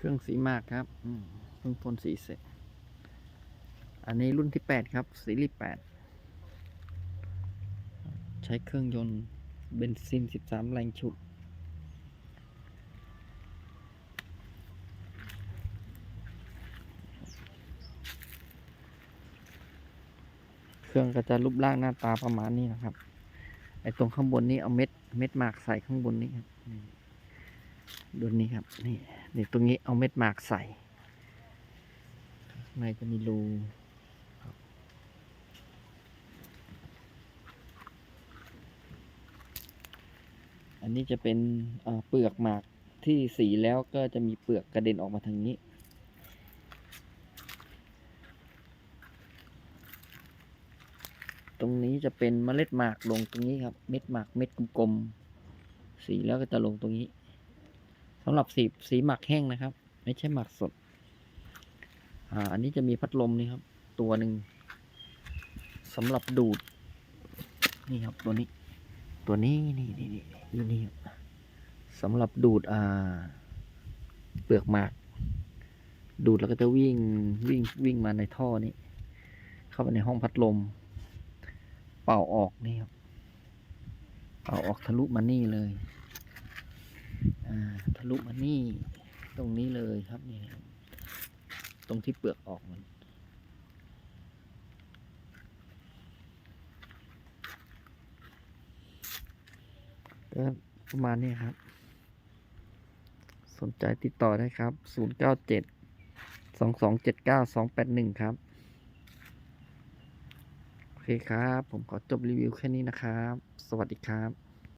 เครื่องสีมากครับอืมเพิ่งพ่นสีเสร็จ อันนี้รุ่นที่แปดครับ ซีรีส์แปดใช้เครื่องยนต์เบนซินสิบสามแรงฉุด เครื่องก็จะรูปร่างหน้าตาประมาณนี้นะครับ ไอตรงข้างบนนี้เอาเม็ดเม็ดหมากใส่ข้างบนนี้ครับ ดูนี่ครับ นี่นี่ตรงนี้เอาเม็ดหมากใส่ในจะมีรูอันนี้จะเป็นเปลือกหมากที่สีแล้วก็จะมีเปลือกกระเด็นออกมาทางนี้ ตรงนี้จะเป็นเมล็ดหมากลงตรงนี้ครับ เม็ดหมากเม็ดกลมๆ สีแล้วก็จะลงตรงนี้ำหรับสีสีหมากแห้งนะครับ ไม่ใช่หมากสด อ่า อันนี้จะมีพัดลมนี่ครับ ตัวหนึ่งสำหรับดูด นี่ครับตัวนี้ ตัวนี้นี่นี่นี่นี่สำหรับดูดอ่า เปลือกหมาก ดูดแล้วก็จะวิ่งวิ่งวิ่งมาในท่อนี้ เข้าไปในห้องพัดลม เป่าออกนี่ครับ เป่าออกทะลุมานี่เลย ทะลุมานี่ ตรงนี้เลยครับนี่ครับ ตรงที่เปลือกออกมันก็ประมาณนี้ครับ สนใจติดต่อได้ครับ 0 9 7 2 2 7 9 2 8 1 ครับ โอเคครับ ผมขอจบรีวิวแค่นี้นะครับ สวัสดีครับ